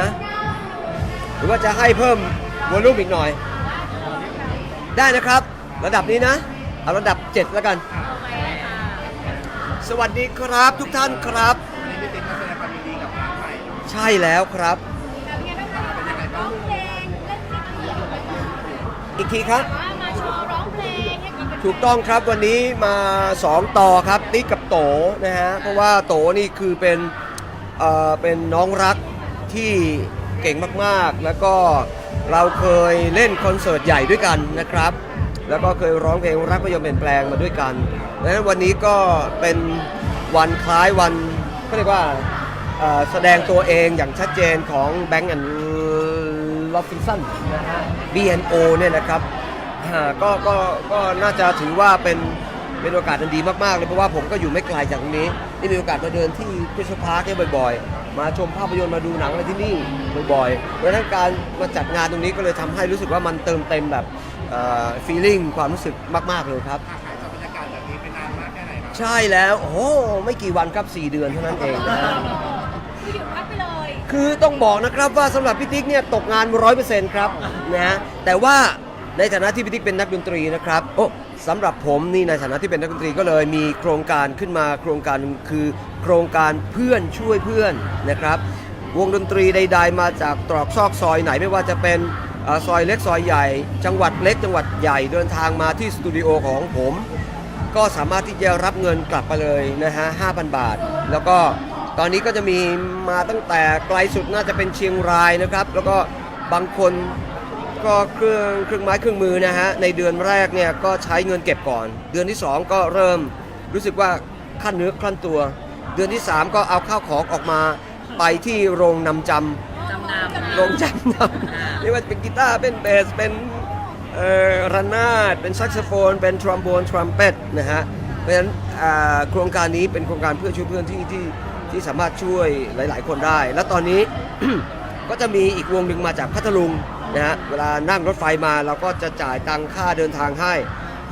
นะ หรือว่าจะให้เพิ่มวอลลุ่มอีกหน่อย ได้นะครับ ระดับนี้นะ เอาระดับ 7 แล้วกัน สวัสดีครับทุกท่านครับวันนี้พี่ติ๊กมาแสดงความยินดีกับร้านใหม่ใช่แล้วครับเป็นยังไงบ้างร้องเพลงเล่นคลิปวิดีโออีกทีครับว่ามาโชว์ร้องเพลงให้กับ ถูกต้องครับวันนี้มา 2 ต่อครับติ๊กกับโตนะฮะ เพราะว่าโตนี่คือเป็นเอ่อเป็นน้องรัก ที่เก่งมากๆ แล้วก็เราเคยเล่นคอนเสิร์ตใหญ่ด้วยกันนะครับ แล้วก็เคยร้องเพลงรักไม่ยอมเปลี่ยนแปลงมาด้วยกันดังนั้นวันนี้ก็เป็นวันคล้ายวันเขาเรียกว่าแสดงตัวเองอย่างชัดเจนของ Bank and Robinson นะฮะ BNO เนี่ยนะครับก็ก็ก็น่าจะถือว่าเป็นเป็นโอกาสอันดีมากๆเลยเพราะว่าผมก็อยู่ไม่ไกลจากตรงนี้ได้มีโอกาสมาเดินที่พิชพาร์ที่บ่อยๆ มาชมภาพยนตร์มาดูหนังอะไรที่นี่บ่อยๆเพราะฉะนั้นการมาจัดงานตรงนี้ก็เลยทำให้รู้สึกว่ามันเติมเต็มแบบฟีลลิ่งความรู้สึกมาก ๆ เลยครับหากหายจากบรรยากาศแบบนี้ไปนานมากแค่ไหนครับใช่แล้วโอ้โหไม่กี่วันครับ 4 เดือนเท่านั้นเองนะฮะคือหยุดพักไปเลยคือต้องบอกนะครับว่าสำหรับพี่ติ๊กเนี่ยตกงาน100%ครับนะฮะแต่ว่าในฐานะที่พี่ติ๊กเป็นนักดนตรีนะครับโอ้สำหรับผมนี่ในฐานะที่เป็นนักดนตรีก็เลยมีโครงการขึ้นมาโครงการหนึ่งคือ โครงการเพื่อนช่วยเพื่อนนะครับ วงดนตรีใด ๆ มาจากตรอกซอกซอยไหนไม่ว่าจะเป็นอซอยเล็กซอยใหญ่ จังหวัดเล็กจังหวัดใหญ่เดินทางมาที่สตูดิโอของผม ก็สามารถที่จะรับเงินกลับไปเลยนะฮะ5,000 บาท แล้วก็ตอนนี้ก็จะมีมาตั้งแต่ไกลสุดน่าจะเป็นเชียงรายนะครับ แล้วก็บางคนก็เครื่องเครื่องไม้เครื่องมือนะฮะในเดือนแรกเนี่ยก็ใช้เงินเก็บก่อน เดือนที่ 2 ก็เริ่มรู้สึกว่าขั้นเนื้อขั้นตัว เดือนที่ 3 ก็เอาข้าวของออกมาไปที่โรงนำจำจำนำโรงจำนำไม่ว่าจะเป็นกีตาร์เป็นเบสเป็นเอ่อระนาดเป็นแซกโซโฟน เป็นทรอมโบนทรัมเป็ตนะฮะเพราะฉะนั้นอ่าโครงการนี้เป็นโครงการเพื่อช่วยเพื่อนที่ที่ที่สามารถช่วยหลาย ๆ คนได้ แล้วตอนนี้ ก็จะมีอีกวงหนึ่งมาจากพัทลุงนะฮะเวลานั่งรถไฟมาเราก็จะจ่ายตังค่าเดินทางให้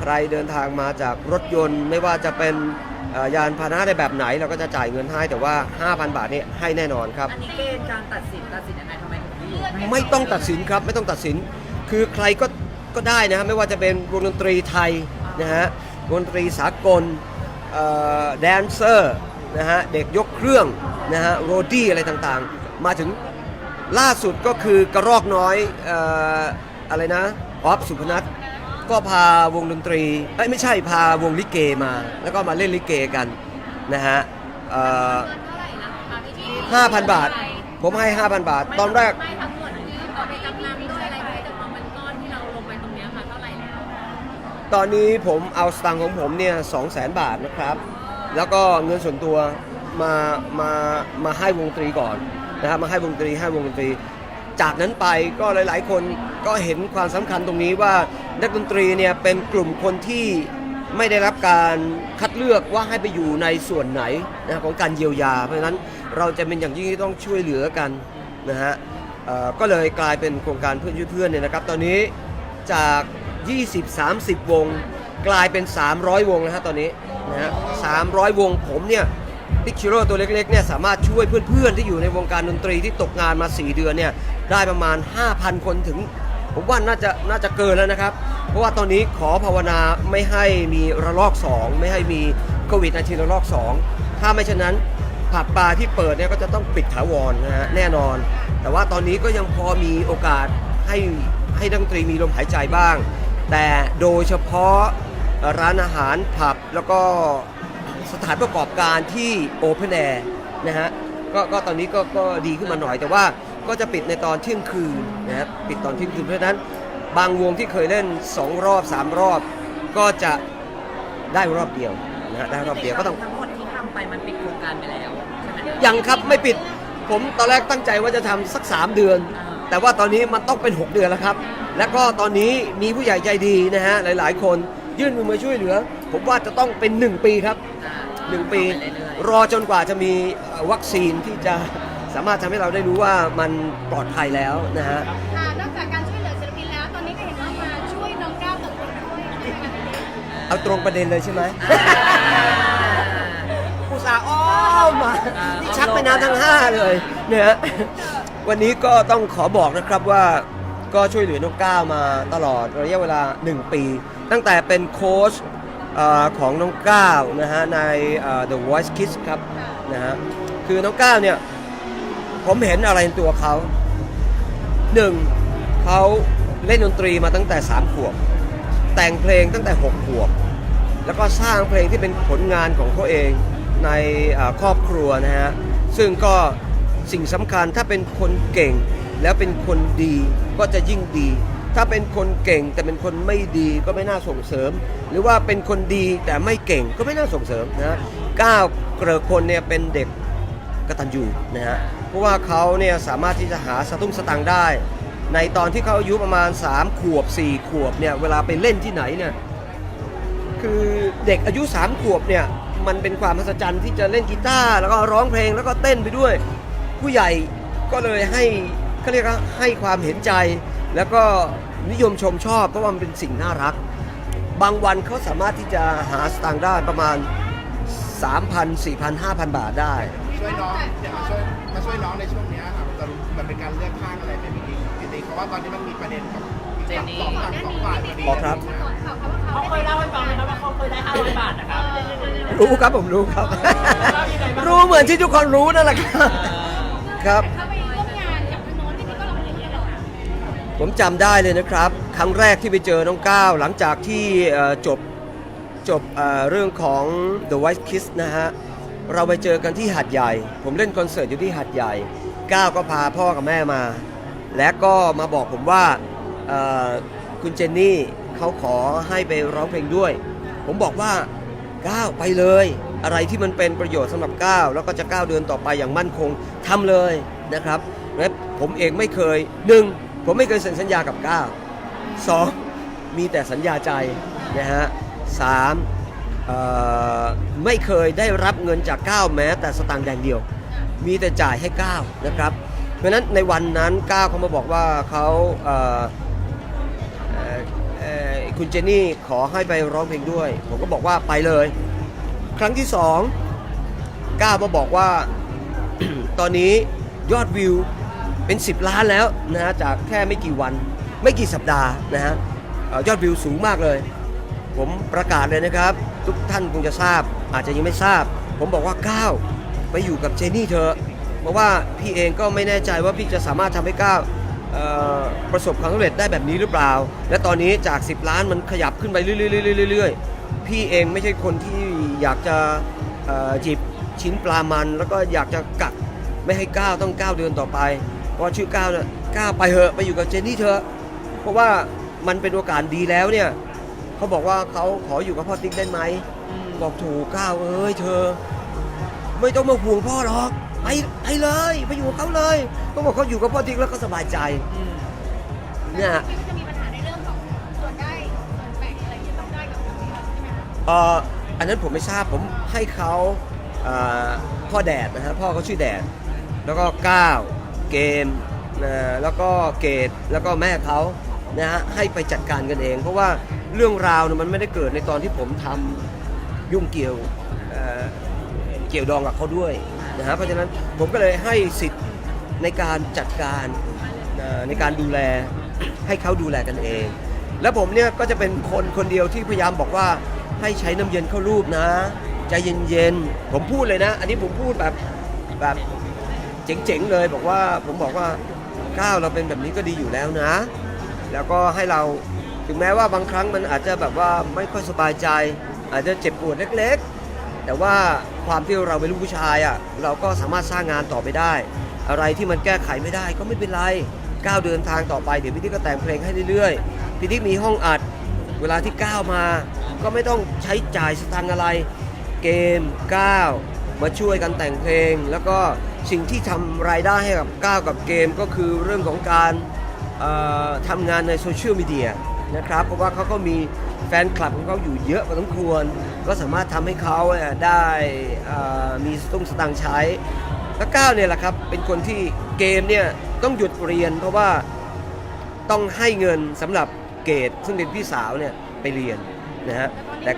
ใครเดินทางมาจากรถยนต์ ไม่ว่าจะเป็นเอ่อยานพาหนะในแบบไหน เราก็จะจ่ายเงินให้แต่ว่า 5,000 บาทนี่ให้แน่นอนครับ อันนี้เกณฑ์การตัดสินตัดสินยังไงทำไมถึงไม่อยู่ไม่ต้องตัดสินครับไม่ต้องตัดสิน คือใครก็ก็ได้นะฮะไม่ว่าจะเป็นวงดนตรีไทยนะฮะวงดนตรีสากลแดนเซอร์นะฮะเด็กยกเครื่องนะฮะโรดี้อะไรต่างๆ มาถึงล่าสุดก็คือกระรอกน้อยเอ่ออะไรนะออฟสุพนัท ก็พาวงดนตรีเอ้ยไม่ใช่พาวงลิเกมา แล้วก็มาเล่นลิเกกันนะฮะเอ่อเท่าไหร่นะคะพี่ที่5,000บาท ผมให้ 5,000 บาท ตอนแรก ไม่ทั้งหมดนี้เอาไปจำนำด้วยอะไรด้วยแต่ความเป็นก้อนที่เราลงไปตรงเนี้ยค่ะเท่าไหร่แล้วตอนนี้ผมเอาสตังค์ของผมเนี่ยสองแสนบาทนะครับ แล้วก็เงินส่วนตัวมา มา มาให้วงดนตรีก่อนนะครับ มาให้วงดนตรีให้วงดนตรี จากนั้นไปก็หลาย ๆ คนก็เห็นความสำคัญตรงนี้ว่านักดนตรีเนี่ยเป็นกลุ่มคนที่ไม่ได้รับการคัดเลือกว่าให้ไปอยู่ในส่วนไหนนะของการเยียวยา เพราะฉะนั้นเราจะเป็นอย่างยิ่งที่ต้องช่วยเหลือกันนะฮะก็เลยกลายเป็นโครงการเพื่อนช่วยเพื่อนเนี่ยนะครับ ตอนนี้จาก 20-30 วง กลายเป็น 300 วงแล้วฮะตอนนี้นะฮะ300 วงผมเนี่ยพิกชิโร่ตัวเล็กๆเนี่ยสามารถช่วยเพื่อนๆที่อยู่ในวงการดนตรีที่ตกงานมา 4 เดือนเนี่ย ได้ประมาณ 5,000 คนถึง ผมว่าน่าจะน่าจะเกินแล้วนะครับ เพราะว่าตอนนี้ขอภาวนาไม่ให้มีระลอก 2 ไม่ให้มีโควิดในระลอก 2 ถ้าไม่เช่นนั้นผับบาที่เปิดเนี่ยก็จะต้องปิดถาวรนะฮะแน่นอน แต่ว่าตอนนี้ก็ยังพอมีโอกาสให้ให้นักดนตรีมีลมหายใจบ้าง แต่โดยเฉพาะร้านอาหารผับแล้วก็สถานประกอบการที่โอเพนแอร์นะฮะก็ก็ตอนนี้ก็ก็ดีขึ้นมาหน่อยแต่ว่า ก็จะปิดในตอนเที่ยงคืนนะครับปิดตอนเที่ยงคืนเพราะฉะนั้นบางวงที่เคยเล่น 2 รอบ 3 รอบ ก็จะได้รอบเดียวนะฮะได้รอบเดียวก็ต้องทั้งหมดที่ทำไปมันปิดโครงการไปแล้วใช่ไหมยังครับไม่ปิดผมตอนแรกตั้งใจว่าจะทำสัก 3 เดือน แต่ว่าตอนนี้มันต้องเป็น 6 เดือนแล้วครับ แล้วก็ตอนนี้มีผู้ใหญ่ใจดีนะฮะหลาย ๆ คนยื่นมือมาช่วยเหลือ ผมว่าจะต้องเป็น 1 ปีครับ อ่า1 ปีไปเรื่อยรอจนกว่าจะมีเอ่อวัคซีนที่จะ สามารถทำให้เราได้รู้ว่ามันปลอดภัยแล้วนะฮะค่ะนอกจากการช่วยเหลือศิลปินแล้ว ตอนนี้ก็เห็นว่ามาช่วยน้องก้าวเติบโตด้วยนะคะเอาตรงประเด็นเลยใช่ไหมอุตส่าห์อ้อมมานี่ชักไปน้ำทั้งห้าเลยเนี่ยฮะวันนี้ก็ต้องขอบอกนะครับว่าก็ช่วยเหลือน้องก้าวมาตลอดระยะเวลา 1 ปี ตั้งแต่เป็นโค้ชเอ่อของน้องก้าวนะฮะในเอ่อ The Voice Kids ครับนะฮะคือน้องก้าวเนี่ย ผมเห็นอะไรในตัวเขาหนึ่งเขาเล่นดนตรีมาตั้งแต่3ขวบ แต่งเพลงตั้งแต่6ขวบ แล้วก็สร้างเพลงที่เป็นผลงานของเขาเองในครอบครัวนะฮะ ซึ่งก็สิ่งสำคัญถ้าเป็นคนเก่งแล้วเป็นคนดีก็จะยิ่งดี ถ้าเป็นคนเก่งแต่เป็นคนไม่ดีก็ไม่น่าส่งเสริม หรือว่าเป็นคนดีแต่ไม่เก่งก็ไม่น่าส่งเสริมนะก้าวเกริกคนเนี่ยเป็นเด็ก กตัญญูนะฮะเพราะว่าเขาเนี่ยสามารถที่จะหาสตุ้งสตังค์ได้ ในตอนที่เขาอายุประมาณ 3 ขวบ 4 ขวบเนี่ยเวลาไปเล่นที่ไหนเนี่ยคือเด็กอายุ 3 ขวบเนี่ยมันเป็นความมหัศจรรย์ที่จะเล่นกีตาร์แล้วก็ร้องเพลงแล้วก็เต้นไปด้วย ผู้ใหญ่ก็เลยให้เขาเรียกว่าให้ความเห็นใจ แล้วก็นิยมชมชอบเพราะว่ามันเป็นสิ่งน่ารัก บางวันเขาสามารถที่จะหาสตางค์ได้ประมาณ 3,000 4,000 5,000 บาทได้ ช่วยน้องเดี๋ยวมาช่วยมาช่วยน้องในช่วงเนี้ยครับจะมันเป็นการเลือกข้างอะไรเป็นจริงจริงๆเพราะว่าตอนนี้มันมีประเด็นกับเจนนี่ สองฝั่งสองฝ่ายพอดีอ๋อครับ เขาเคยเล่าให้ฟังไหมครับว่าเขาเคยได้500บาทนะครับ รู้ครับผมรู้ครับรู้เหมือนที่ทุกคนรู้นั่นแหละครับครับ เขาไปร่วมงานกับทางโน้นพี่ติ๊กก็ลองอย่างนี้ยเหรอผมจำได้เลยนะครับ ครั้งแรกที่ไปเจอน้องก้าวหลังจากที่เอ่อจบจบเอ่อเรื่องของ The White Kiss นะฮะ เราไปเจอกันที่หัดใหญ่ ผมเล่นคอนเสิร์ตอยู่ที่หัดใหญ่ ก้าวก็พาพ่อกับแม่มา และก็มาบอกผมว่าคุณเจนนี่เขาขอให้ไปร้องเพลงด้วย ผมบอกว่าก้าวไปเลย อะไรที่มันเป็นประโยชน์สำหรับก้าวแล้วก็จะก้าวเดินต่อไปอย่างมั่นคงทำเลยนะครับและผมเองไม่เคยหนึ่งผมไม่เคยเซ็นสัญญากับก้าวสองมีแต่สัญญาใจนะฮะสาม ไม่เคยได้รับเงินจากก้าวแม้ แต่สตางค์แดงเดียว มีแต่จ่ายให้ก้าวนะครับ เพราะนั้นในวันนั้นก้าวเขามาบอกว่าเขาเคุณเจนนี่ขอให้ไปร้องเพลงด้วย ผมก็บอกว่าไปเลย ครั้งที่สองก้าวมาบอกว่าตอนนี้ยอดวิวเป็น 10 ล้านแล้วนะฮะจากแค่ไม่กี่วันไม่กี่สัปดาห์นะฮะยอดวิวสูงมากเลย ผมประกาศเลยนะครับ ทุกท่านคงจะทราบ อาจจะยังไม่ทราบ ผมบอกว่าก้าวไปอยู่กับเจนนี่เถอะเพราะว่าพี่เองก็ไม่แน่ใจว่าพี่จะสามารถทำให้ก้าวประสบความสำเร็จได้แบบนี้หรือเปล่า และตอนนี้จาก 10 ล้านมันขยับขึ้นไปเรื่อยๆพี่เองไม่ใช่คนที่อยากจะจีบชิ้นปลามัน แล้วก็อยากจะกักไม่ให้ก้าวต้องก้าวเดินต่อไป เพราะชื่อก้าวเนี่ยก้าวไปเถอะไปอยู่กับเจนนี่เถอะเพราะว่ามันเป็นโอกาสดีแล้วเนี่ย เขาบอกว่าเขาขออยู่กับพ่อติ๊กได้ไหมบอกถูกก้าวเอ้ยเธอ ไม่ต้องมาห่วงพ่อหรอกไปไปเลยไปอยู่กับเขาเลยเขาบอกเขาอยู่กับพ่อติ๊กแล้วก็สบายใจเนี่ยมันจะมีปัญหาในเรื่องของส่วนได้ส่วนแบ่งอะไรที่ต้องได้กับทางนี้ใช่ไหมคะเอ่ออันนั้นผมไม่ทราบผมให้เขาเอ่อพ่อแดดนะฮะพ่อเขาชื่อแดด แล้วก็ก้าวเกมนะแล้วก็เกดแล้วก็แม่เขา นะฮะให้ไปจัดการกันเอง เพราะว่าเรื่องราวเนี่ยมันไม่ได้เกิดในตอนที่ผมทำยุ่งเกี่ยวเอ่อเกี่ยวดองกับเขาด้วยนะฮะเพราะฉะนั้นผมก็เลยให้สิทธิ์ในการจัดการนะในการดูแลให้เขาดูแลกันเอง แล้วผมเนี่ยก็จะเป็นคนคนเดียวที่พยายามบอกว่าให้ใช้น้ำเย็นเข้ารูปนะใจเย็นๆผมพูดเลยนะ อันนี้ผมพูดแบบแบบเจ๋งๆเลยบอกว่าผมบอกว่าก้าวเราเป็นแบบนี้ก็ดีอยู่แล้วนะ แล้วก็ให้เราถึงแม้ว่าบางครั้งมันอาจจะแบบว่าไม่ค่อยสบายใจ อาจจะเจ็บปวดเล็กๆ แต่ว่าความที่เราเป็นลูกผู้ชายอะเราก็สามารถสร้างงานต่อไปได้ อะไรที่มันแก้ไขไม่ได้ก็ไม่เป็นไรก้าวเดินทางต่อไปเดี๋ยวพี่ติ๊กก็แต่งเพลงให้เรื่อยๆพี่ติ๊กมีห้องอัดเวลาที่ก้าวมา ก็ไม่ต้องใช้จ่ายสตังค์อะไรเกมก้าวมาช่วยกันแต่งเพลง แล้วก็สิ่งที่ทำรายได้ให้กับก้าวกับเกมก็คือเรื่องของการ ทำงานในโซเชียลมีเดียนะครับ เพราะว่าเขาก็มีแฟนคลับของเขาอยู่เยอะพอสมควร ก็สามารถทำให้เขาได้มีตุ้งสตางค์ใช้แล้วก้าวเนี่ยแหละครับ เป็นคนที่เกมเนี่ยต้องหยุดเรียน เพราะว่าต้องให้เงินสำหรับเกดซึ่งเป็นพี่สาวเนี่ยไปเรียนนะฮะแต่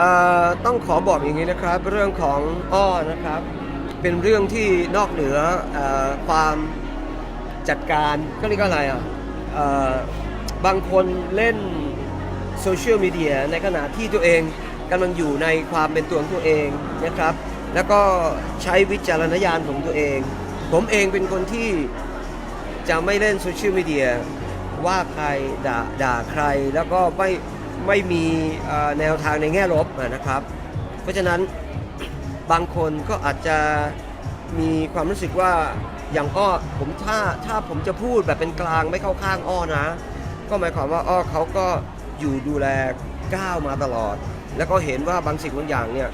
เอ่อต้องขอบอกอย่างนี้นะครับ เรื่องของอ้อนะครับ เป็นเรื่องที่นอกเหนือเออความจัดการก็เรียกว่าอะไรอะเอ่อบางคนเล่นโซเชียลมีเดียในขณะที่ตัวเองกำลังอยู่ในความเป็นตัวของตัวเองนะครับ แล้วก็ใช้วิจารณญาณของตัวเอง ผมเองเป็นคนที่จะไม่เล่นโซเชียลมีเดียว่าใครด่าด่าใครแล้วก็ไม่ ไม่มีแนวทางในแง่ลบนะครับ เพราะฉะนั้นบางคนก็อาจจะมีความรู้สึกว่าอย่างอ้อผมถ้าถ้าผมจะพูดแบบเป็นกลางไม่เข้าข้างอ้อนะ ก็หมายความว่าอ้อเขาก็อยู่ดูแลก้าวมาตลอด แล้วก็เห็นว่าบางสิ่งบางอย่างเนี่ย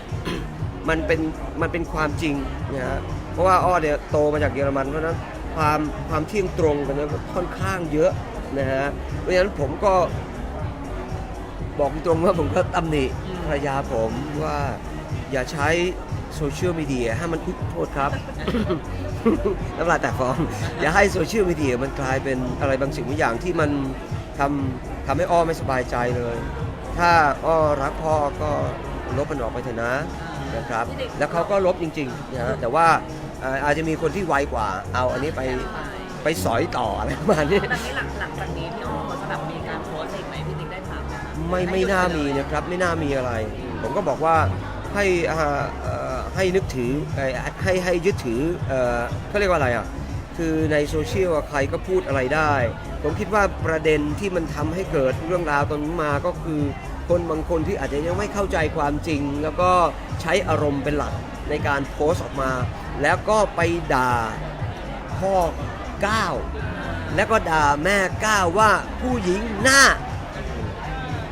มันเป็นมันเป็นความจริงนะฮะเพราะว่าอ้อเนี่ยโตมาจากเยอรมันเพราะฉะนั้นความความเที่ยงตรงกันนี่ยค่อนข้างเยอะนะฮะเพราะฉะนั้นผมก็ บอกตรงว่าผมก็ตำหนิภรรยาผมว่าอย่าใช้โซเชียลมีเดียให้มันอุ๊ยโทษครับ น้ำลายแตกฟองอย่าให้โซเชียลมีเดียมันกลายเป็นอะไรบางสิ่งบางอย่างที่มันทำทำให้อ้อไม่สบายใจเลย ถ้าอ้อรักพ่อก็ลบมันออกไปเถอะนะนะครับ แล้วเขาก็ลบจริงๆนะฮะแต่ว่าเอ่ออาจจะมีคนที่ไวกว่า เอาอันนี้ไปไปสอยต่ออะไรประมาณนี้แบบนี้หลังหลังจากนี้พี่อ้อ ไม่ไม่น่ามีนะครับไม่น่ามีอะไร ผมก็บอกว่าให้อาให้นึกถือให้ให้ยึดถือเขาเรียกว่าอะไรอะคือในโซเชียลใครก็พูดอะไรได้ ผมคิดว่าประเด็นที่มันทำให้เกิดเรื่องราวตรงนี้มาก็คือคนบางคนที่อาจจะยังไม่เข้าใจความจริง แล้วก็ใช้อารมณ์เป็นหลักในการโพสต์ออกมา แล้วก็ไปด่าพ่อก้าวแล้วก็ด่าแม่ก้าวว่าผู้หญิงหน้า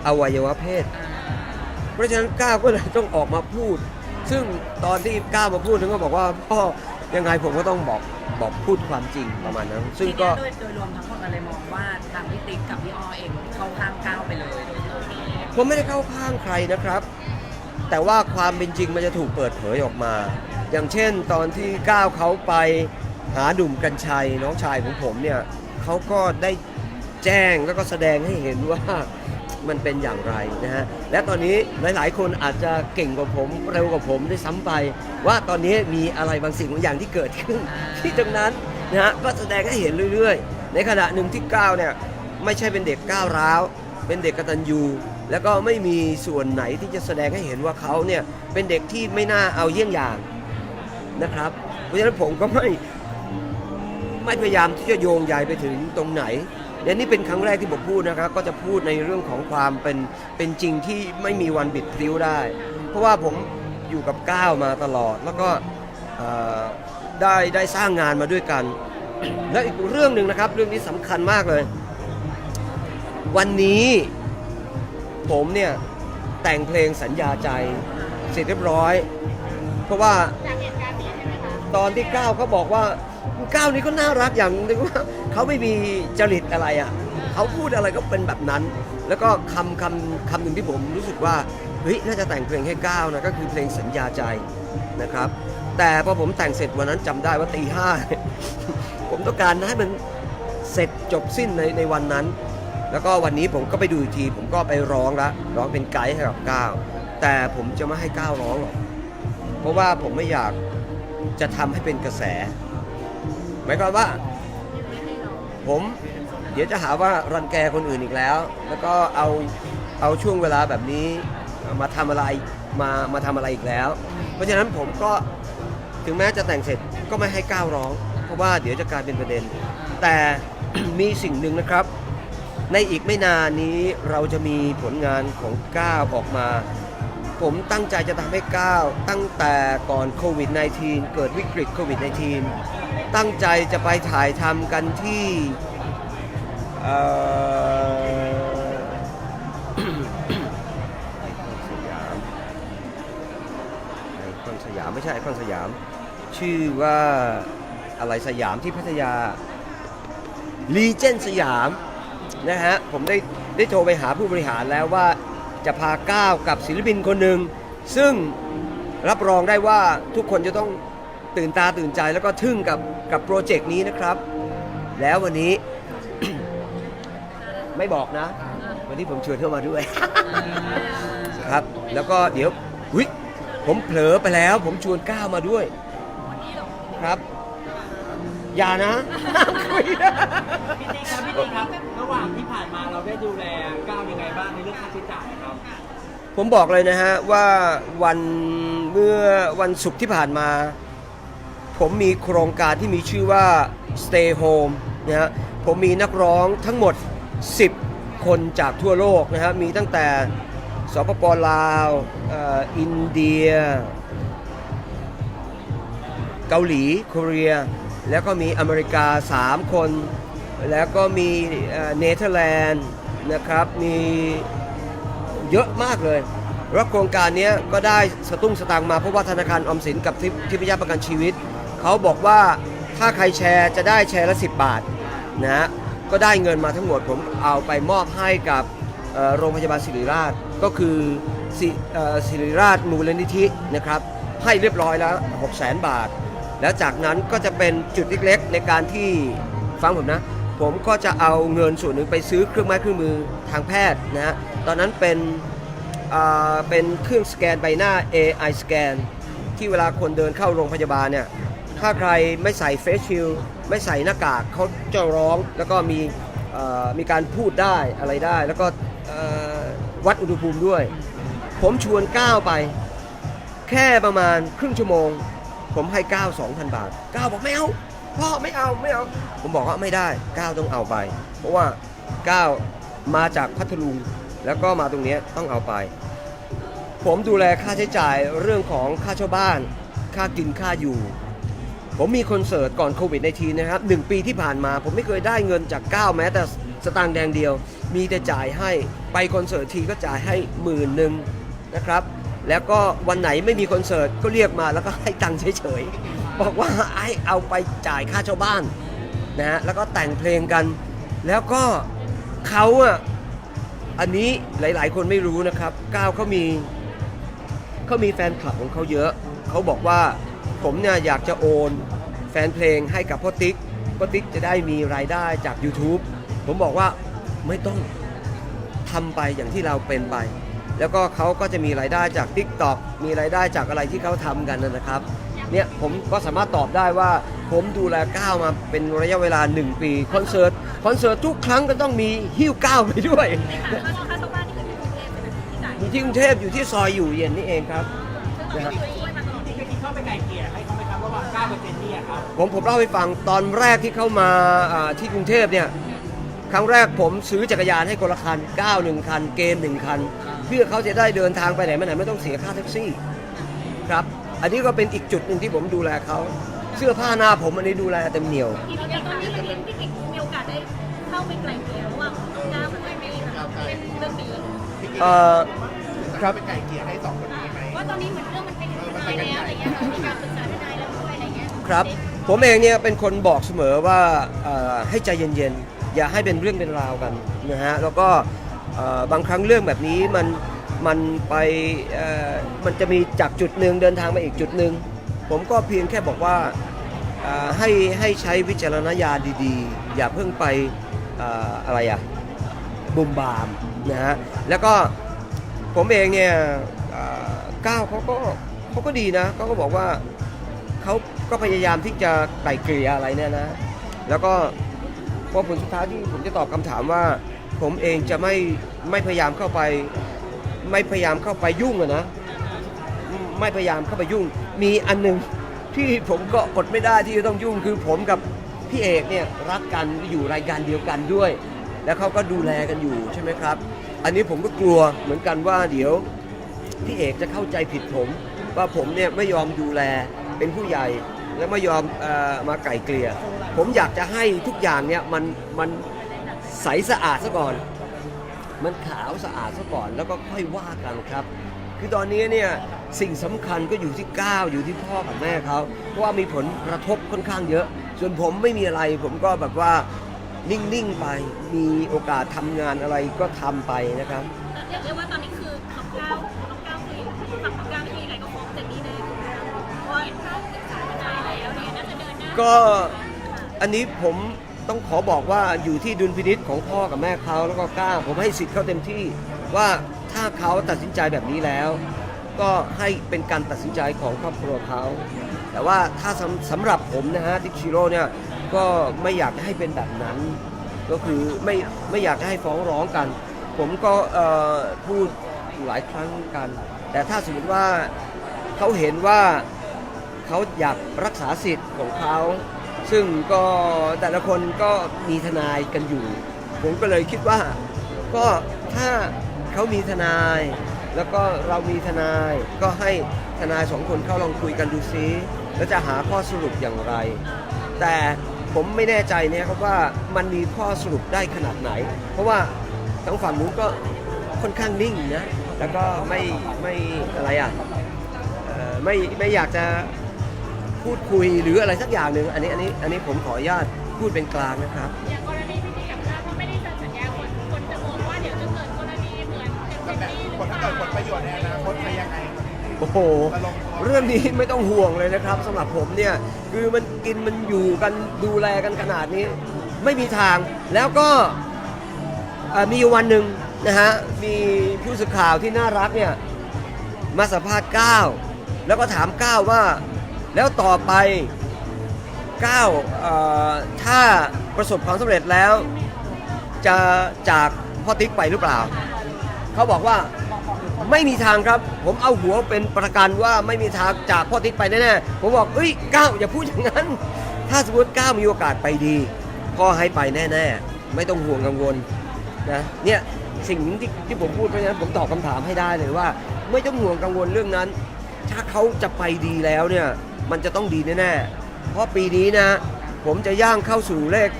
อวัยวะเพศ เพราะฉะนั้นก้าวก็เลยต้องออกมาพูด ซึ่งตอนที่ก้าวมาพูดนั้นก็บอกว่าพ่อยังไงผมก็ต้องบอกบอกพูดความจริงประมาณนั้น ซึ่งก็ทีเนี้ยโดยโดยรวมทั้งหมดเราเลยมองว่าทางพี่ติ๊กกับพี่อ้อเองเข้าข้างก้าวไปเลยโดยตรงผมไม่ได้เข้าข้างใครนะครับ แต่ว่าความเป็นจริงมันจะถูกเปิดเผยออกมา อย่างเช่น ตอนที่ก้าวเขาไปหาดุ่มกัญชัยน้องชายของผมเนี่ยเขาก็ได้แจ้งแล้วก็แสดงให้เห็นว่า มันเป็นอย่างไรนะฮะและตอนนี้หลาย ๆ คนอาจจะเก่งกว่าผมเร็วกว่าผมด้วยซ้ำไป ว่าตอนนี้มีอะไรบางสิ่งบางอย่างที่เกิดขึ้น ที่ตรงนั้นนะฮะก็แสดงให้เห็นเรื่อย ๆ ในขณะหนึ่งที่ก้าวเนี่ยไม่ใช่เป็นเด็กก้าวร้าว เป็นเด็กกตัญญูแล้วก็ไม่มีส่วนไหนที่จะแสดงให้เห็นว่าเขาเนี่ยเป็นเด็กที่ไม่น่าเอาเยี่ยงอย่างนะครับ เพราะฉะนั้นผมก็ไม่ไม่พยายามที่จะโยงใยไปถึงตรงไหน และนี่เป็นครั้งแรกที่ผมพูดนะครับก็จะพูดในเรื่องของความเป็นเป็นจริงที่ไม่มีวันบิดพลิ้วได้ เพราะว่าผมอยู่กับก้าวมาตลอด แล้วก็ได้ได้สร้างงานมาด้วยกัน และอีกเรื่องหนึ่งนะครับ เรื่องนี้สำคัญมากเลย วันนี้ผมเนี่ยแต่งเพลงสัญญาใจเสร็จเรียบร้อย เพราะว่าตอนที่ก้าวเขาบอกว่า ก้าวนี้ก็น่ารักอย่างหนึงว่าเขาไม่มีจริตอะไรอะเขาพูดอะไรก็เป็นแบบนั้น แล้วก็คำคำคำหนึ่งที่ผมรู้สึกว่าเฮ้ยน่าจะแต่งเพลงให้ก้าวนะก็คือเพลงสัญญาใจนะครับ แต่พอผมแต่งเสร็จวันนั้นจำได้ว่าตีห้าผมต้องการให้มันเสร็จจบสิ้นในในวันนั้น แล้วก็วันนี้ผมก็ไปดูอีกที ผมก็ไปร้องละร้องเป็นไกด์ให้กับก้าวแต่ผมจะไม่ให้ก้าวร้องหรอกเพราะว่าผมไม่อยากจะทำให้เป็นกระแส หมายความว่า ผมเดี๋ยวจะหาว่ารังแกคนอื่นอีกแล้ว แล้วก็เอาเอาช่วงเวลาแบบนี้มาทำอะไรมามาทำอะไรอีกแล้ว เพราะฉะนั้นผมก็ถึงแม้จะแต่งเสร็จก็ไม่ให้ก้าวร้อง เพราะว่าเดี๋ยวจะกลายเป็นประเด็น แต่ มีสิ่งหนึ่งนะครับ ในอีกไม่นานนี้เราจะมีผลงานของก้าวออกมา ผมตั้งใจจะทำให้ก้าวตั้งแต่ก่อนโควิด -19 เกิดวิกฤตโควิด -19 ตั้งใจจะไปถ่ายทำกันที่อ่อสยามไอคอนสยามไม่ใช่ไอคอนสยาม ชื่อว่าอะไรสยามที่พัทยารีเจนสยามนะฮะผมได้ได้โทรไปหาผู้บริหารแล้วว่า จะพาก้าวกับศิลปินคนหนึ่งซึ่งรับรองได้ว่าทุกคนจะต้องตื่นตาตื่นใจแล้วก็ทึ่งกับกับโปรเจกต์นี้นะครับ แล้ววันนี้ ไม่บอกนะ วันนี้ผมชวนเข้ามาด้วย ครับ แล้วก็เดี๋ยวหุยผมเผลอไปแล้ว ผมชวนก้าวมาด้วย ครับ อย่านะห้ามคุย พี่ติ๊กครับพี่ติ๊กครับ ระหว่างที่ผ่านมาเราได้ดูแลก้าวยังไงบ้างในเรื่องค่าใช้จ่ายครับ ผมบอกเลยนะฮะว่าวันเมื่อวันศุกร์ที่ผ่านมา ผมมีโครงการที่มีชื่อว่า Stay Home นะฮะผมมีนักร้องทั้งหมด 10 คนจากทั่วโลกนะฮะมีตั้งแต่สปปลาวเอ่ออินเดีย เกาหลีเกาหลี แล้วก็มีอเมริกา 3 คน แล้วก็มีเนเธอร์แลนด์นะครับมีเยอะมากเลยแล้วโครงการนี้ก็ได้สตุ้งสตางค์มาเพราะว่าธนาคารอมสินกับทิทิพยประกันชีวิต เขาบอกว่าถ้าใครแชร์จะได้แชร์ละ 10 บาทนะฮะก็ได้เงินมาทั้งหมดผมเอาไปมอบให้กับโรงพยาบาลศิริราชก็คือศิเอ่อศิริราชมูลนิธินะครับให้เรียบร้อยแล้ว 6 0 0 0 0 0 บาท แล้วจากนั้นก็จะเป็นจุดเล็กๆในการที่ฟังผมนะ ผมก็จะเอาเงินส่วนหนึ่งไปซื้อเครื่องไม้เครื่องมือทางแพทย์นะฮะตอนนั้นเป็นเป็นเครื่องสแกนใบหน้า AI สแกนที่เวลาคนเดินเข้าโรงพยาบาลเนี่ยถ้าใครไม่ใส่เฟสชิลไม่ใส่หน้ากากเขาจะร้องแล้วก็มีมีการพูดได้อะไรได้ แล้วก็วัดอุณหภูมิด้วย ผมชวนก้าวไป แค่ประมาณครึ่งชั่วโมง ผมให้ก้าว2,000 บาทก้าบอกไม่เอาพ่อไม่เอาไม่เอา ผมบอกว่าไม่ได้ก้าต้องเอาไป เพราะว่าก้ามาจากพัทลุงแล้วก็มาตรงนี้ต้องเอาไป ผมดูแลค่าใช้จ่ายเรื่องของค่าเช่าบ้าน ค่ากินค่าอยู่ ผมมีคอนเสิร์ตก่อนโควิดในทีนะครับหนึ่งปีที่ผ่านมา ผมไม่เคยได้เงินจากก้าแม้แต่สตางค์แดงเดียว มีแต่จ่ายให้ไปคอนเสิร์ตทีก็จ่ายให้หมื่นหนึ่งนะครับ แล้วก็วันไหนไม่มีคอนเสิร์ตก็เรียกมาแล้วก็ให้ตังค์เฉยๆบอกว่าไอ้เอาไปจ่ายค่าเช่าบ้านนะฮะแล้วก็แต่งเพลงกัน แล้วก็เขาอะอันนี้หลายๆ คนไม่รู้นะครับก้าวเขามีเขามีแฟนคลับของเขาเยอะ เขาบอกว่าผมเนี่ยอยากจะโอนแฟนเพลงให้กับพ่อติ๊กพ่อติ๊กจะได้มีรายได้จาก YouTube ผมบอกว่าไม่ต้องทำไปอย่างที่เราเป็นไป แล้วก็เขาก็จะมีรายได้จาก Tik t o อกมีรายได้จากอะไรที่เขาทำกันนะครับเนี่ยผมก็สามารถตอบได้ว่าผมดูแลก้าวมาเป็นระยะเวลา 1 ปีคอนเสิร์ตคอนเสิร์ตทุกครั้งก็ต้องมีหิ้วก้าวไปด้วยค่าค่าเช่าบ้านนี่คืออยู่กรุงเทพใช่ไหมที่จ่ายอยู่ที่กรุงเทพอยู่ที่ซอยอยู่เย็นนี่เองครับซึ่งเราไปช่วยมาตลอดพี่ติ๊กเข้าไปไกลเกลี่ยให้เขาไหมครับระหว่างก้าวกับเจนนี่อะครับผมผมเล่าให้ฟังตอนแรกที่เข้ามาอ่าที่กรุงเทพเนี่ยครั้งแรกผมซื้อจักรยานให้คนละคันก้าวหนึ่งคัน เกมหนึ่งคัน เพื่อเขาจะได้เดินทางไปไหนมาไหนไม่ต้องเสียค่าแท็กซี่ครับอันนี้ก็เป็นอีกจุดหนึ่งที่ผมดูแลเขาเสื้อผ้าหน้าผมอันนี้ดูแลเต็มเหนียว ทีนี้ตอนนี้พี่พี่ติ๊กมีโอกาสได้เข้าไปไกลเกลี่ยระหว่างก้าวกับไม่ไม่เป็นเรื่องนี้พี่กิ๊กเอ่อคครัรับบไปไก่เกลี่ยให้สองคนนี้ไหมว่าตอนนี้เหมือนเรื่องมันไปถึงทนายแล้วอะไรเงี้ยค่ะมีการปรึกษาทนายแล้วด้วยอะไรเงี้ยครับ ผมเองเนี่ยเป็นคนบอกเสมอว่าเอ่อให้ใจเย็นๆ อย่าให้เป็นเรื่องเป็นราวกันนะฮะแล้วก็เอ่อ บางครั้งเรื่องแบบนี้มันมันไปมันจะมีจากจุดหนึ่งเดินทางมาอีกจุดหนึ่งผมก็เพียงแค่บอกว่าให้ให้ใช้วิจารณญาณดีๆ อย่าเพิ่งไปเอ่อะไรอะบุมบามนะฮะแล้วก็ผมเองเนี่ยก้าวเขาก็เขาก็ดีนะเขาก็บอกว่าเขาก็พยายามที่จะไกล่เกลี่ยอะไรเนี่ยนะ แล้วก็พอผลสุดท้ายที่ผมจะตอบคำถามว่า ผมเองจะไม่ไม่พยายามเข้าไป ไม่พยายามเข้าไปยุ่งอะนะ ไม่พยายามเข้าไปยุ่ง มีอันหนึงที่ผมก็อดไม่ได้ที่จะต้องยุ่งคือผมกับพี่เอกเนี่ยรักกันอยู่รายการเดียวกันด้วย แล้วเขาก็ดูแลกันอยู่ใช่ไหมครับ อันนี้ผมก็กลัวเหมือนกันว่าเดี๋ยวพี่เอกจะเข้าใจผิดผม ว่าผมเนี่ยไม่ยอมดูแลเป็นผู้ใหญ่และไม่ยอมอมาไก่เกลี่ย ผมอยากจะให้ทุกอย่างเนี่ยมันมัน ใสสะอาดซะก่อน มันขาวสะอาดซะก่อน แล้วก็ค่อยว่ากันครับ คือตอนนี้เนี่ยสิ่งสำคัญก็อยู่ที่ก้าวอยู่ที่พ่อกับแม่เขาเพราะว่ามีผลกระทบค่อนข้างเยอะ ส่วนผมไม่มีอะไร ผมก็แบบว่านิ่งๆไป มีโอกาสทำงานอะไรก็ทำไปนะครับเรียกได้ว่าตอนนี้คือน้องก้าวน้องก้าวคือฝั่งน้องก้าวไม่มีอะไรก็ฟ้องเจนนี่เลยเพราะว่าถ้าปรึกษาทนายแล้วเนี่ยน่าจะเดินหน้าก็อันนี้ผม ต้องขอบอกว่าอยู่ที่ดุลพินิษของพ่อกับแม่เขาแล้วก็กล้าผมให้สิทธิ์เขาเต็มที่ว่าถ้าเขาตัดสินใจแบบนี้แล้ว ก็ให้เป็นการตัดสินใจของครอบครัวเขาแต่ว่าถ้าสำสำหรับผมนะฮะทิชิโร่เนี่ยก็ไม่อยากให้เป็นแบบนั้น ก็คือไม่ไม่อยากให้ฟ้องร้องกัน ผมก็พูดหลายครั้งกัน แต่ถ้าสมมติว่าเขาเห็นว่าเขาอยากรักษาสิทธิ์ของเขา ซึ่งก็แต่ละคนก็มีทนายกันอยู่ ผมก็เลยคิดว่า ก็ถ้าเขามีทนาย แล้วก็เรามีทนาย ก็ให้ทนายสองคนเข้าลองคุยกันดูซิแล้วจะหาข้อสรุปอย่างไร แต่ผมไม่แน่ใจเนี่ยครับว่ามันมีข้อสรุปได้ขนาดไหน เพราะว่าทั้งฝั่งนู้นก็ค่อนข้างนิ่งนะ แล้วก็ไม่ไม่อะไรอะเอ่อไม่ไม่อยากจะ พูดคุยหรืออะไรสักอย่างหนึ่งอันนี้อันนี้อันนี้ผมขออนุญาตพูดเป็นกลางนะครับ อย่างกรณีพี่ติ๊กกับก้าวเขาไม่ได้เซ็นสัญญาคนคนจะมองว่าเดี๋ยวจะเกิดกรณีเหมือนเจก็นแบบนี่หรือผลเปถ้าล่าเกิดผลประโยชน์ในอนาคตจะยังไง โอ้โห เรื่องนี้ไม่ต้องห่วงเลยนะครับสำหรับผมเนี่ย คือมันกินมันอยู่กันดูแลกันขนาดนี้ ไม่มีทางแล้วก็เอ่อมีอยู่วันหนึ่งนะฮะมีผู้สื่อข่าวที่น่ารักเนี่ยมาสัมภาษณ์ก้าวแล้วก็ถามก้าวว่า แล้วต่อไปก้าวถ้าประสบความสำเร็จแล้ว จะจากพ่อติ๊กไปหรือเปล่า เขาบอกว่าไม่มีทางครับ ผมเอาหัวเป็นประกันว่าไม่มีทางจากพ่อติ๊กไปแน่ๆผมบอกเอ้ยก้าวอย่าพูดอย่างนั้น ถ้าสมมติก้าวมีโอกาสไปดีพ่อให้ไปแน่ๆ ไม่ต้องห่วงกังวลนะเนี่ยสิ่งที่ที่ผมพูดเพราะฉะนั้นผมตอบคำถามให้ได้เลยว่า ไม่ต้องห่วงกังวลเรื่องนั้น ถ้าเขาจะไปดีแล้วเนี่ย มันจะต้องดีแน่ๆ เพราะปีนี้นะ ผมจะย่างเข้าสู่เลข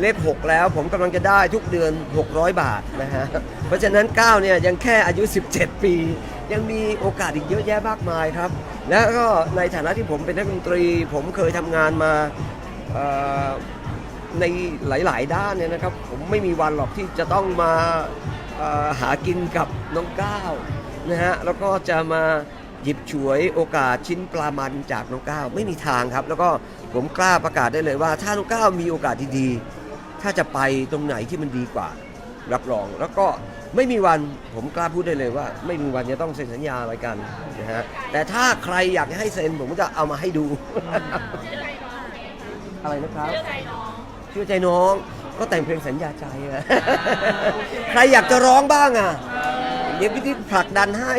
เลข 6 แล้ว ผมกำลังจะได้ทุกเดือน 600 บาทนะฮะ เพราะฉะนั้น 9 เนี่ยยังแค่อายุ 17 ปี ยังมีโอกาสอีกเยอะแยะมากมายครับ แล้วก็ในฐานะที่ผมเป็นนักดนตรี ผมเคยทำงานมาในหลาย ๆ ด้านเนี่ยนะครับ ผมไม่มีวันหรอกที่จะต้องมาหากินกับน้องก้าวนะฮะ แล้วก็จะมา หยิบฉวยโอกาสชิ้นปลามันจากน้องก้าวไม่มีทางครับ แล้วก็ผมกล้าประกาศได้เลยว่า ถ้าน้องก้าวมีโอกาสดีๆ ถ้าจะไปตรงไหนที่มันดีกว่า รับรอง แล้วก็ไม่มีวันผมกล้าพูดได้เลยว่า ไม่มีวันจะต้องเซ็นสัญญาอะไรกันนะฮะแต่ถ้าใครอยากให้เซ็นผมก็จะเอามาให้ดู อะไรนะครับ เชื่อใจน้องเชื่อใจน้องก็แต่งเพลงสัญญาใจอะใครอยากจะร้องบ้างอะ เดี๋ยวพี่ที่ผลักดันให้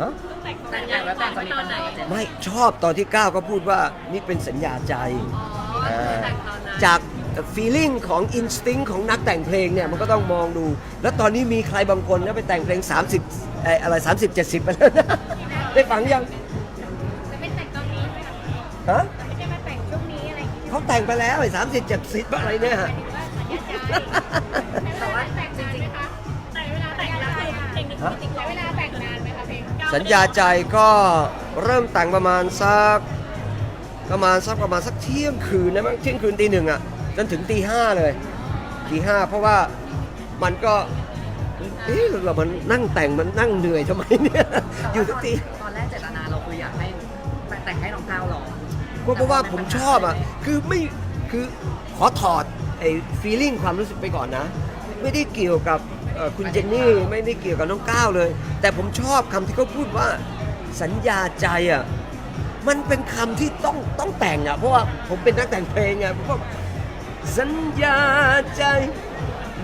ฮะต้องแต่งแต่งงานแล้วแต่งตอนนี้ปัญหาเจนไม่ชอบตอนที่ก้าวก็พูดว่านี่เป็นสัญญาใจอ๋อแต่งตอนนั้นจาก feeling ของ instinct ของนักแต่งเพลงเนี่ยมันก็ต้องมองดู แล้วตอนนี้มีใครบางคนนะไปแต่งเพลง 30เอ่ออะไร 30 70ไปแล้วนะได้ฟังยังจะไม่แต่งตอนนี้ไหมคะฮะไม่ใช่มาแต่งช่วงนี้อะไรอย่างเงี้ยเขาแต่งไปแล้วไอ้สามสิบเจ็ดสิบอะไรเนี่ยหมายถึงว่าสัญญาใจแต่ว่าแต่งจริงๆคะแต่เวลาแต่งแล้วคือเพลงนี้ติดเวลาแต่ง สัญญาใจก็เริ่มแต่งประมาณสักประมาณสักประมาณสักเที่ยงคืนนะมั้งเที่ยงคืนตีหนึ่งอะจนถึงตีห้าเลยตีห้าเพราะว่ามันก็เอ๊ะเรามันนั่งแต่งมันนั่งเหนื่อยทำไมเนี่ยอยู่ทุกทีตอนแรกเจตนาเราคืออยากให้แต่งให้น้องก้าวร้องก็เพราะว่าผมชอบอะคือไม่คือขอถอดไอ้ feeling ความรู้สึกไปก่อนนะ ไม่ได้เกี่ยวกับ เอ่อคุณเจนนี่ไม่ได้เกี่ยวกับน้องก้าวเลย แต่ผมชอบคำที่เขาพูดว่าสัญญาใจอะมันเป็นคำที่ต้องต้องแต่งอะเพราะว่าผมเป็นนักแต่งเพลงไงผมก็สัญญาใจ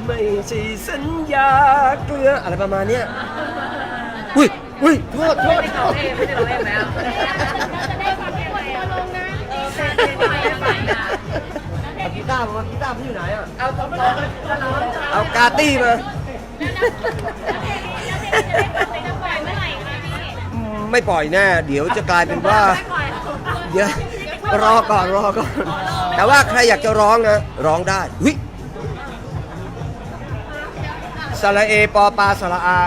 ไม่ใช่สัญญาเกลืออะไรประมาณเนี้ยอุ้ยอุ้ยโทษโทไม่ษได้เราเองไม่ได้เราเองแล้วจะได้ฟังเพลงอะไรลงนะเออเพลงเพลงไม่ได้ฟังนะเอากีตาร์มากีตาร์ผมอยู่ไหนอะ เอาต้องร้องร้องเอากาตี้มา อืมไม่ปล่อยแน่ เดี๋ยวจะกลายเป็นว่า เดี๋ยวรอก่อนรอก่อน แต่ว่าใครอยากจะร้องนะ ร้องได้วิสระเอปอปาสระอา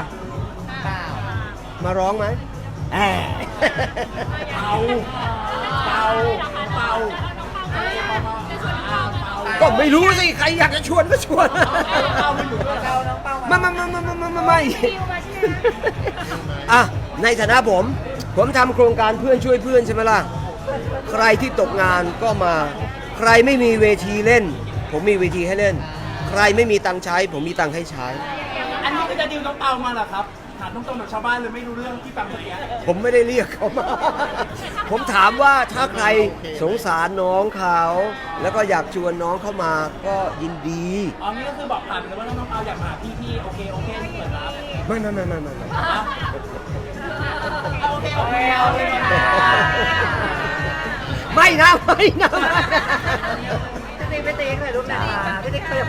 มาร้องไหมแอบเป่าเป่าเป่าก็ไม่รู้สิ ใครอยากจะชวนก็ชวน เป่ามันอยู่ด้วยเราน้องเป่า ไม่ไม่ไมามามามามาไม่อะในฐานะผม ผมทำโครงการเพื่อนช่วยเพื่อนใช่ไหมล่ะ ใครที่ตกงานก็มา ใครไม่มีเวทีเล่น ผมมีเวทีให้เล่น ใครไม่มีตังค์ใช้ ผมมีตังค์ให้ใช้ อันนี้คือจะดิวน้องเปามาเหรอครับ ถามตรงๆแบบชาวบ้านเลยไม่รู้เรื่องที่ฟังเมื่อกี้ผมไม่ได้เรียกเขามา ผมถามว่าถ้าใครสงสารน้องเขา แล้วก็อยากชวนน้องเข้ามาก็ยินดี อ๋อนี่ก็คือบอกผ่านไปเลยว่าน้องเปาอยากมาหาพี่ๆโอเคโอเคเปิดรับไม่ไม่ไม่ไม่ไม่ไม่โอเคโอเคโอเคไม่นะไม่นะ พี่ติ๊กพี่ติ๊กถ่ายรูปหน่อยค่ะพี่ติ๊กขยับ